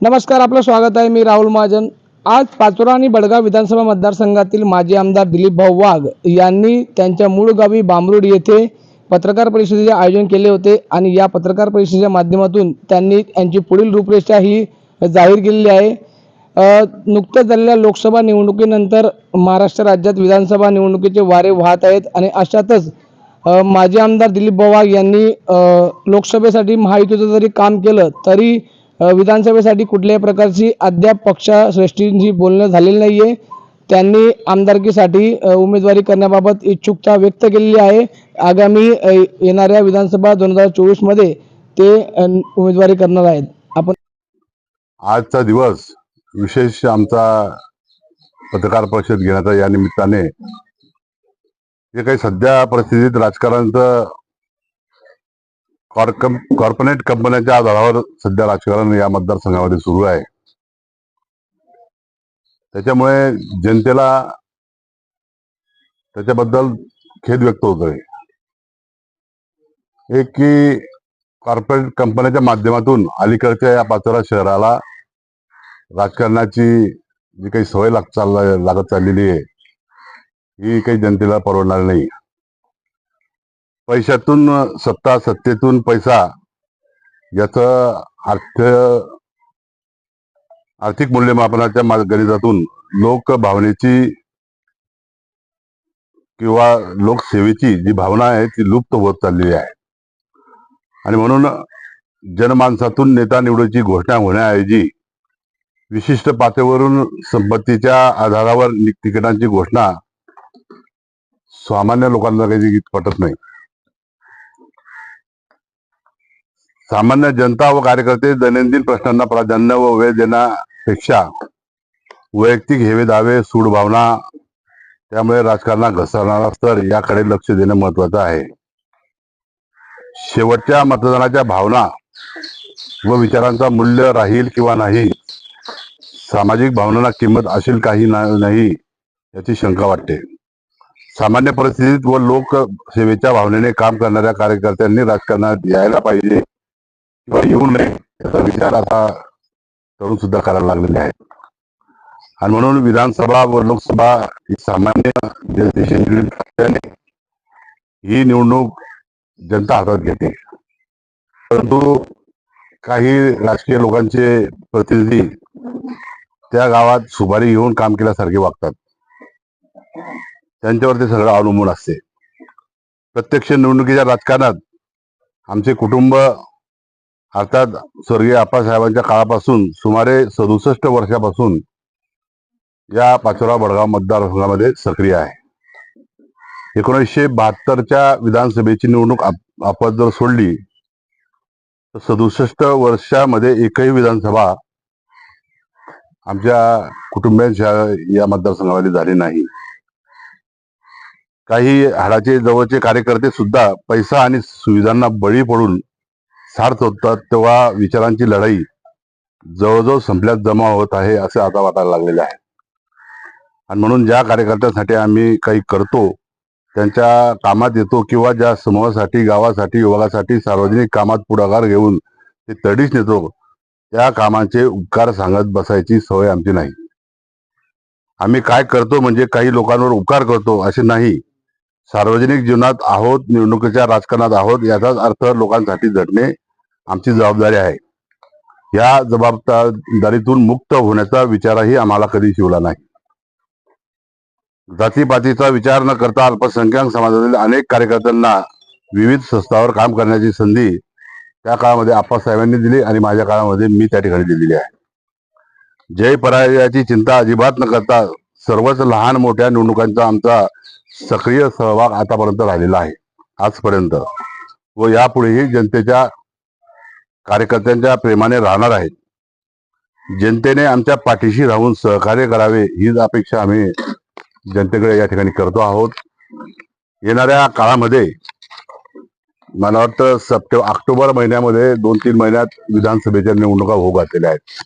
नमस्कार आपलं स्वागत आहे मी राहुल महाजन. आज पाचोरा आणि बडगाव विधानसभा मतदारसंघातील माजी आमदार दिलीप भाऊ वाघ यांनी त्यांच्या मूळ गावी बांबरुड येथे पत्रकार परिषदेचे आयोजन केले होते आणि या पत्रकार परिषदेच्या माध्यमातून त्यांनी यांची पुढील रूपरेषा ही जाहीर केलेली आहे. अ, नुकत्याच झालेल्या लोकसभा निवडणुकीनंतर महाराष्ट्र राज्यात विधानसभा निवडणुकीचे वारे वाहत आहेत आणि अशातच माजी आमदार दिलीप भाऊ वाघ यांनी लोकसभेसाठी महायुतीचं जरी काम केलं तरी विधानसभेसाठी कुठल्याही प्रकारची अद्याप पक्षश्रेष्ठींची बोलणं झालेलं नाही आहे त्यांनी आमदारकीसाठी उमेदवारी करण्याबाबत इच्छुकता व्यक्त केलेली आहे. आगामी येणाऱ्या विधानसभा दोन हजार चोवीसमध्ये ते उमेदवारी करणार आहेत. आपण आजचा दिवस विशेष आमचा पत्रकार परिषद घेण्याचा या निमित्ताने जे काही सध्या परिस्थितीत राजकारणाचं कॉर्पोरेट कंपन्यांच्या आधारावर सध्या राजकारण या मतदारसंघामध्ये सुरू आहे. त्याच्यामुळे जनतेला त्याच्याबद्दल खेद व्यक्त होतोय. एक की कॉर्पोरेट कंपन्यांच्या माध्यमातून अलीकडच्या या पाचोरा शहराला राजकारणाची जी काही सवय लाग चाल लागत चाललेली आहे ही काही जनतेला परवडणार नाही. पैशातून सत्ता सत्तेतून पैसा याचं अर्थ आर्थिक मूल्यमापनाच्या गणितातून लोक भावनेची किंवा लोकसेवेची जी भावना आहे ती लुप्त होत चाललेली आहे. आणि म्हणून जनमानसातून नेता निवडीची घोषणा होण्याऐवजी विशिष्ट पातळीवरून संपत्तीच्या आधारावर तिकिटांची घोषणा सामान्य लोकांना काही पटत नाही. सामान्य जनता व कार्यकर्ते दैनंदिन प्रश्नांना प्राधान्य व वेळ देण्यापेक्षा वैयक्तिक हेवे दावे सूडभावना त्यामुळे राजकारणात घसरणारा स्तर याकडे लक्ष देणं महत्वाचं आहे. शेवटच्या मतदानाच्या भावना व विचारांचा मूल्य राहील किंवा नाही सामाजिक भावनांना किंमत असेल काही नाही याची शंका वाटते. सामान्य परिस्थितीत व लोकसेवेच्या भावनेने काम करणाऱ्या कार्यकर्त्यांनी राजकारणात यायला पाहिजे. किंवा येऊ नये याचा विचार आता तरुण सुद्धा करायला लागलेले आहेत. आणि म्हणून विधानसभा व लोकसभा ही सामान्य जनतेशी निगडीत असल्याने ही निवडणूक जनता हातात घेते. परंतु काही राजकीय लोकांचे प्रतिनिधी त्या गावात सुपारी घेऊन काम केल्यासारखे वागतात. त्यांच्यावर ते सगळं अवलंबून असते. प्रत्यक्ष निवडणुकीच्या राजकारणात आमचे कुटुंब अर्थात स्वर्गीय आप्पासाहेबांच्या काळापासून सुमारे सदुसष्ट वर्षापासून या पाचोरा बडगाव मतदारसंघामध्ये सक्रिय आहे. एकोणीसशे बहात्तरच्या विधानसभेची निवडणूक आप- आपण जर सोडली तर सदुसष्ट वर्षामध्ये एकही विधानसभा आमच्या कुटुंबियांच्या या मतदारसंघामध्ये झाली नाही. काही हाडाचे जवळचे कार्यकर्ते सुद्धा पैसा आणि सुविधांना बळी पडून सार्थ होतात तेव्हा विचारांची लढाई जवळजवळ संपल्यात जमा होत आहे असं आता वाटायला लागलेलं आहे. आणि म्हणून ज्या कार्यकर्त्यांसाठी आम्ही काही करतो त्यांच्या कामात येतो किंवा ज्या समूहासाठी गावासाठी विभागासाठी सार्वजनिक कामात पुढाकार घेऊन ते तडीच नेतो त्या कामांचे उपकार सांगत बसायची सवय आमची नाही. आम्ही काय करतो म्हणजे काही लोकांवर उपकार करतो असे नाही. सार्वजनिक जीवनात आहोत निवडणुकीच्या राजकारणात आहोत याचाच अर्थ लोकांसाठी झटणे आमची जबाबदारी आहे. या जबाबदारीतून मुक्त होण्याचा विचारही आम्हाला कधी शिवला नाही. जातीपातीचा विचार न करता अल्पसंख्याक समाजातील अनेक कार्यकर्त्यांना विविध संस्थावर काम करण्याची संधी त्या काळामध्ये आप्पासाहेबांनी दिली आणि माझ्या काळामध्ये मी त्या ठिकाणी दिलेली आहे. जय पराजयाची चिंता अजिबात न करता सर्वच लहान मोठ्या निवडणुकांचा आमचा सक्रिय सहभाग आतापर्यंत राहिलेला आहे. आजपर्यंत व यापुढेही जनतेच्या कार्यकर्त्यांच्या प्रेमाने राहणार आहेत. जनतेने आमच्या पाठीशी राहून सहकार्य करावे हीच अपेक्षा आम्ही जनतेकडे या ठिकाणी करतो आहोत. येणाऱ्या काळामध्ये मला वाटतं सप्टेंबर ऑक्टोबर महिन्यामध्ये दोन तीन महिन्यात विधानसभेच्या निवडणुका होऊ घातलेल्या आहेत.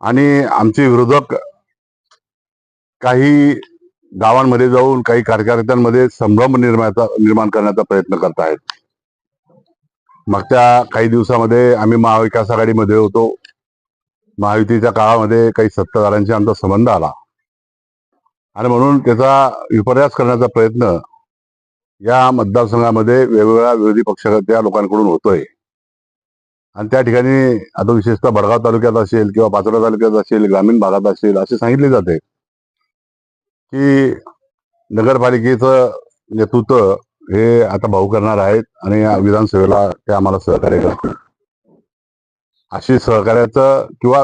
आणि आमचे विरोधक काही गावांमध्ये जाऊन काही कार्यकर्त्यांमध्ये संभ्रम निर्माणाचा निर्माण करण्याचा प्रयत्न करत आहेत मागच्या काही दिवसामध्ये आम्ही महाविकास आघाडीमध्ये होतो. महायुतीच्या काळामध्ये काही सत्ताधाऱ्यांशी आमचा संबंध आला. आणि म्हणून त्याचा विपर्यास करण्याचा प्रयत्न या मतदारसंघामध्ये वेगवेगळ्या विरोधी पक्षाच्या लोकांकडून होतोय. आणि त्या ठिकाणी आता विशेषतः भडगाव तालुक्यात असेल किंवा पाचोरा तालुक्यात असेल ग्रामीण भागात असेल असे सांगितले जाते. की नगरपालिकेचं नेतृत्व हे आता भाऊ करणार आहेत आणि विधानसभेला ते आम्हाला सहकार्य करतील. अशी सहकार्याचं किंवा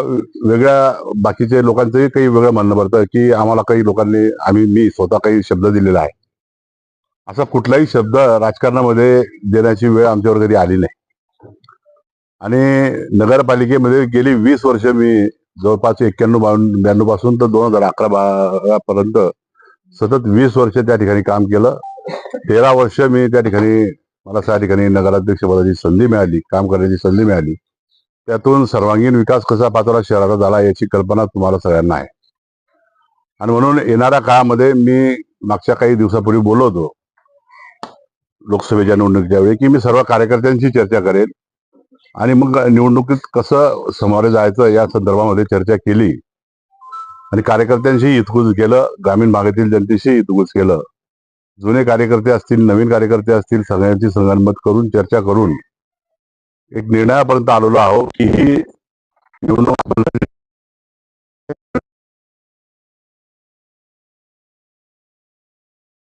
वेगळ्या बाकीचे लोकांचंही काही वेगळं म्हणणं पडतं की आम्हाला काही लोकांनी आम्ही मी स्वतः काही शब्द दिलेला आहे. असा कुठलाही शब्द राजकारणामध्ये देण्याची वेळ आमच्यावर कधी आली नाही. आणि नगरपालिकेमध्ये गेली वीस वर्ष मी जवळपास एक्क्याण्णव ब्याण्णवपासून तर दोन हजार अकरा बारा पर्यंत सतत वीस वर्ष त्या ठिकाणी काम केलं. तेरा वर्ष मी त्या ठिकाणी मला त्या ठिकाणी नगराध्यक्ष पदाची संधी मिळाली काम करण्याची संधी मिळाली. त्यातून सर्वांगीण विकास कसा पाचोरा शहराचा झाला याची कल्पना तुम्हाला सगळ्यांना आहे. आणि म्हणून येणाऱ्या काळामध्ये मी मागच्या काही दिवसापूर्वी बोललो होतो लोकसभेच्या निवडणुकीच्या वेळी की मी सर्व कार्यकर्त्यांशी चर्चा करेन. आणि मग निवडणुकीत कसं समोरे जायचं या संदर्भामध्ये चर्चा केली. आणि कार्यकर्त्यांशी हितगुज केलं ग्रामीण भागातील जनतेशी हितगुज केलं. जुने कार्यकर्ते असतील नवीन कार्यकर्ते असतील सगळ्यांची संगनमत करून चर्चा करून एक निर्णयापर्यंत आलेलो आहोत की ही निवडणूक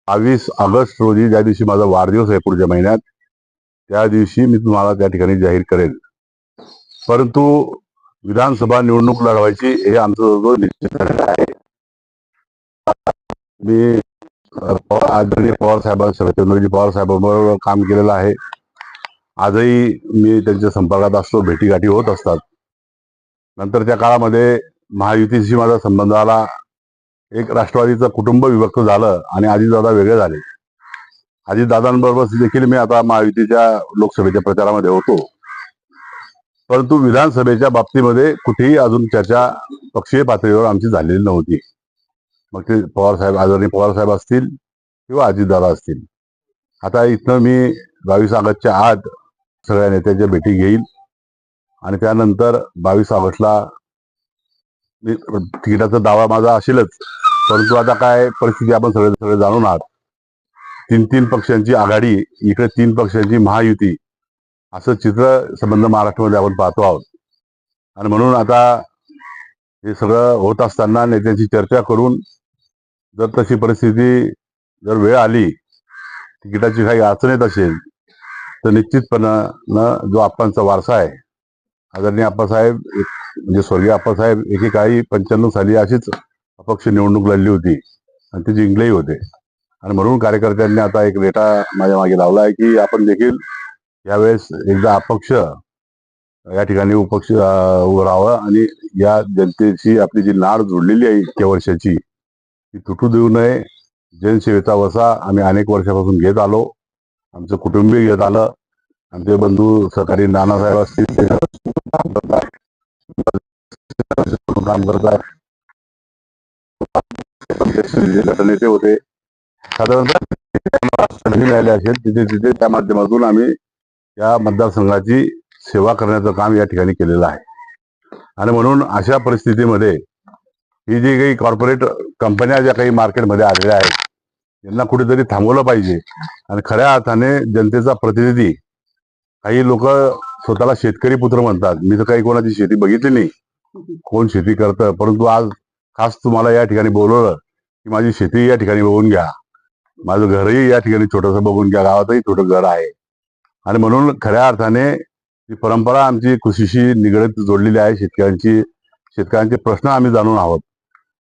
बावीस ऑगस्ट रोजी ज्या दिवशी माझा वाढदिवस आहे पुढच्या महिन्यात त्या दिवशी मी तुम्हाला त्या ठिकाणी जाहीर करेल. परंतु विधानसभा निवडणूक लढवायची हे आमचं निश्चित झालेलं आहे मी आदरणीय पवार साहेबां शरदचंद्रजी पवार साहेबांबरोबर काम केलेलं आहे. आजही मी त्यांच्या संपर्कात असतो भेटीगाठी होत असतात. नंतरच्या काळामध्ये महायुतीशी माझा संबंध आला एक राष्ट्रवादीचं कुटुंब विभक्त झालं आणि आजीदादा वेगळे झाले. आजीदादांबरोबर देखील मी आता महायुतीच्या लोकसभेच्या प्रचारामध्ये होतो. परंतु विधानसभेच्या बाबतीमध्ये कुठेही अजून चर्चा पक्षीय पातळीवर आमची झालेली नव्हती. मग ते पवार साहेब आदरणीय पवार साहेब असतील किंवा अजितदादा असतील. आता इथनं मी बावीस ऑगस्टच्या आत सगळ्या नेत्यांच्या भेटी घेईल आणि त्यानंतर बावीस ऑगस्टला मी तिकिटाचा दावा माझा असेलच. परंतु आता काय परिस्थिती आपण सगळे सगळे जाणून आहात. तीन तीन पक्षांची आघाडी इकडे तीन पक्षांची महायुती असं चित्र संबंध महाराष्ट्रामध्ये आपण पाहतो आहोत. आणि म्हणून आता हे सगळं होत असताना नेत्यांची चर्चा करून जर तशी परिस्थिती जर वेळ आली तिकिटाची काही अडचण येत असेल तर निश्चितपणानं जो आप्पांचा वारसा आहे आदरणीय आप्पासाहेब एक म्हणजे स्वर्गीय आप्पासाहेब एकेकाळी पंच्याण्णव साली अशीच अपक्ष निवडणूक लढली होती आणि ते जिंकलेही होते. आणि म्हणून कार्यकर्त्यांनी आता एक रेटा माझ्या मागे लावला आहे की आपण देखील यावेळेस एकदा अपक्ष या ठिकाणी उपक्ष उभं राहावं आणि या जनतेची आपली जी नाड जोडलेली आहे इतक्या वर्षाची ती तुटू देऊ नये. जनसेवेचा वसा आम्ही अनेक वर्षापासून घेत आलो. आमचं कुटुंबीय घेत आलं. आमचे बंधू सहकारी नानासाहेब असतील ते काम करतात काम करतात होते. साधारणतः संधी मिळाली असेल तिथे तिथे त्या माध्यमातून आम्ही या मतदारसंघाची सेवा करण्याचं काम या ठिकाणी केलेलं आहे. आणि म्हणून अशा परिस्थितीमध्ये ही जी काही कॉर्पोरेट कंपन्या ज्या काही मार्केटमध्ये आलेल्या आहेत यांना कुठेतरी थांबवलं पाहिजे. आणि खऱ्या अर्थाने जनतेचा प्रतिनिधी काही लोक स्वतःला शेतकरी पुत्र म्हणतात. मी तर काही कोणाची शेती बघितली नाही. कोण शेती करतं? परंतु आज खास तुम्हाला या ठिकाणी बोलवलं की माझी शेती या ठिकाणी बघून घ्या. माझं घरही या ठिकाणी छोटंसं बघून घ्या. गावातही छोटं घर आहे. आणि म्हणून खऱ्या अर्थाने ही परंपरा आमची कृषीशी निगडीत जोडलेली आहे. शेतकऱ्यांची शेतकऱ्यांचे प्रश्न आम्ही जाणून आहोत.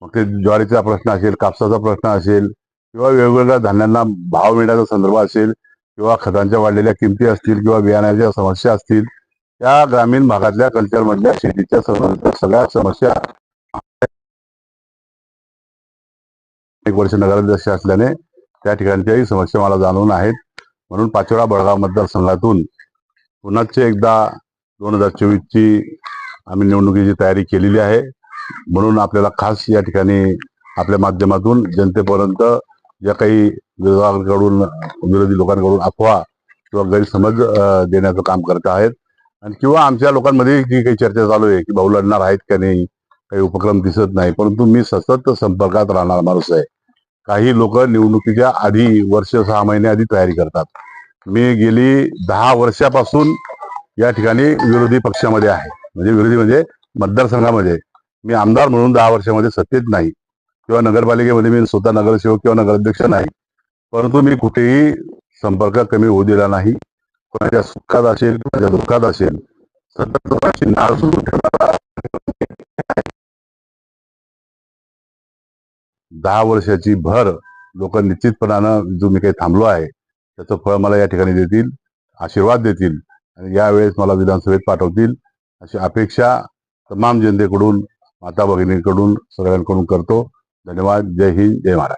मग ते ज्वारीचा प्रश्न असेल कापसाचा प्रश्न असेल किंवा वेगवेगळ्या धान्यांना भाव मिळण्याचा संदर्भ असेल किंवा खतांच्या वाढलेल्या किमती असतील किंवा बियाण्याच्या समस्या असतील त्या ग्रामीण भागातल्या कल्चरमधल्या शेतीच्या सगळ्या समस्या एक वर्ष नगराध्यक्ष असल्याने त्या ठिकाणच्याही समस्या मला जाणून आहेत. म्हणून पाचोळा बळगाव मतदारसंघातून पुन्हाच एकदा दोन हजार चोवीसची आम्ही निवडणुकीची तयारी केलेली आहे. म्हणून आपल्याला खास या ठिकाणी आपल्या माध्यमातून जनतेपर्यंत ज्या काही विरोधाकडून विरोधी लोकांकडून अफवा किंवा गैरसमज देण्याचं काम करत आहेत. आणि किंवा आमच्या लोकांमध्ये जी काही चर्चा चालू आहे की भाऊ लढणार आहेत का नाही काही उपक्रम दिसत नाही. परंतु मी सतत संपर्कात राहणार माणूस आहे. काही लोक निवडणुकीच्या आधी वर्ष सहा महिने आधी तयारी करतात. मी गेली दहा वर्षापासून या ठिकाणी विरोधी पक्षामध्ये आहे. म्हणजे विरोधी म्हणजे मतदारसंघामध्ये. मी आमदार म्हणून दहा वर्षामध्ये सत्तेत नाही किंवा नगरपालिकेमध्ये मी स्वतः नगरसेवक किंवा नगराध्यक्ष नाही. परंतु मी कुठेही संपर्क कमी होऊ दिला नाही. कोणाच्या सुखात असेल कोणाच्या दुःखात असेल सतत नाळ सुरू ठेवणारा दहा वर्षाची भर लोक निश्चितपणानं जो मी काही थांबलो आहे त्याचं फळ मला या ठिकाणी देतील आशीर्वाद देतील आणि यावेळेस मला विधानसभेत पाठवतील अशी अपेक्षा तमाम जनतेकडून माता भगिनींकडून सगळ्यांकडून करतो. धन्यवाद. जय हिंद. जय महाराष्ट्र.